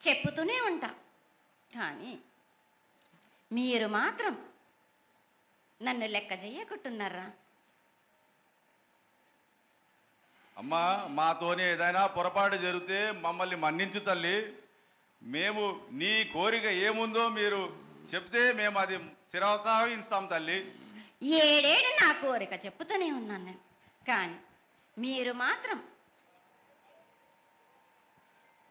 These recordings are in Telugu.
చెప్పుతూనే ఉంటా. కానీ మీరు మాత్రం నన్ను లెక్క చెయ్యకుంటున్నారా అమ్మా మాతోని ఏదైనా పొరపాటు జరిగితే మమ్మల్ని మన్నించు తల్లి. మేము నీ కోరిక ఏముందో మీరు చెప్తే మేము అది శిరోత్సాహిస్తాం తల్లి. ఏడేడు నా కోరిక చెప్పుతూనే ఉన్నాను నేను. కానీ మీరు మాత్రం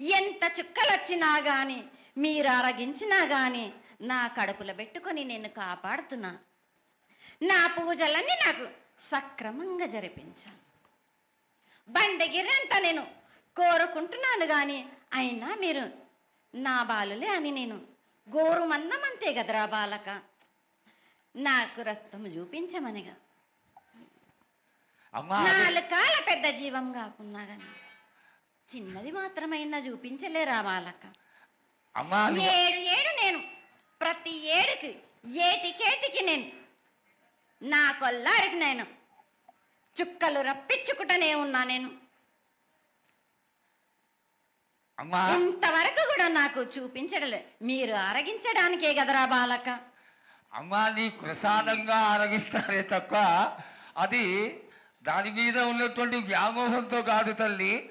ఎంత చుక్కలు వచ్చినా గాని మీరు అరగించినా గాని నా కడుపులో పెట్టుకొని నేను కాపాడుతున్నా. నా పూజలన్నీ నాకు సక్రమంగా జరిపించాలి బండగిరంతా నేను కోరుకుంటున్నాను గాని అయినా మీరు నా బాలులే అని నేను గోరు మందం అంతే కదరా బాలక? నాకు రక్తం చూపించమనిగా. నాలుగు కాల పెద్ద జీవం కాకున్నా గాని. చిన్నది మాత్రమైనా చూపించలేరా బాలక అమ్మా నువ్వు- ఏడు ఏడు నేను. ప్రతి ఏడుకి ఏటికేటికి నేను. నా కొల్లారికి నేను. చుక్కలు రప్పించుకుంటూనే ఉన్నా నేను. ఇంతవరకు కూడా నాకు చూపించడం లేదు. మీరు అరగించడానికే కదరా బాలక అమ్మా నీ ప్రసాదంగా ఆరగిస్తారే తప్ప అది దాని మీద ఉన్నటువంటి వ్యామోహంతో కాదు తల్లి.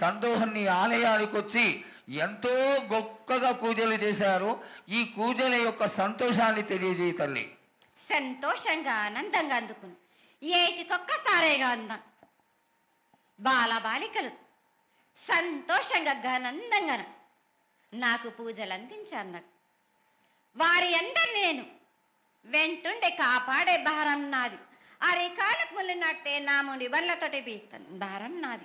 సందోహం ఆలయానికి వచ్చి ఎంతో గొప్పగా పూజలు చేశారు. ఈ పూజల యొక్క సంతోషాన్ని తెలియజేయ తల్లి. సంతోషంగా ఆనందంగా అందుకుని. ఏటికొక్కసారేగా అందాం. బాలబాలికలు సంతోషంగా ఘనందంగా. నాకు పూజలు అందించారు నాకు. వారి అందరిని నేను. వెంటుండే కాపాడే భారం నాది. అరికాలకు ముళ్ళినట్టే నా ముడి వల్లతోటి బీస్తాను భారం నాది.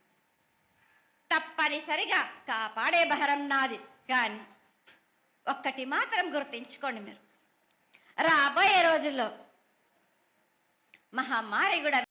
తప్పనిసరిగా కాపాడే భారం నాది. కానీ ఒక్కటి మాత్రం గుర్తించుకోండి మీరు. రాబోయే రోజుల్లో మహమ్మారి కూడా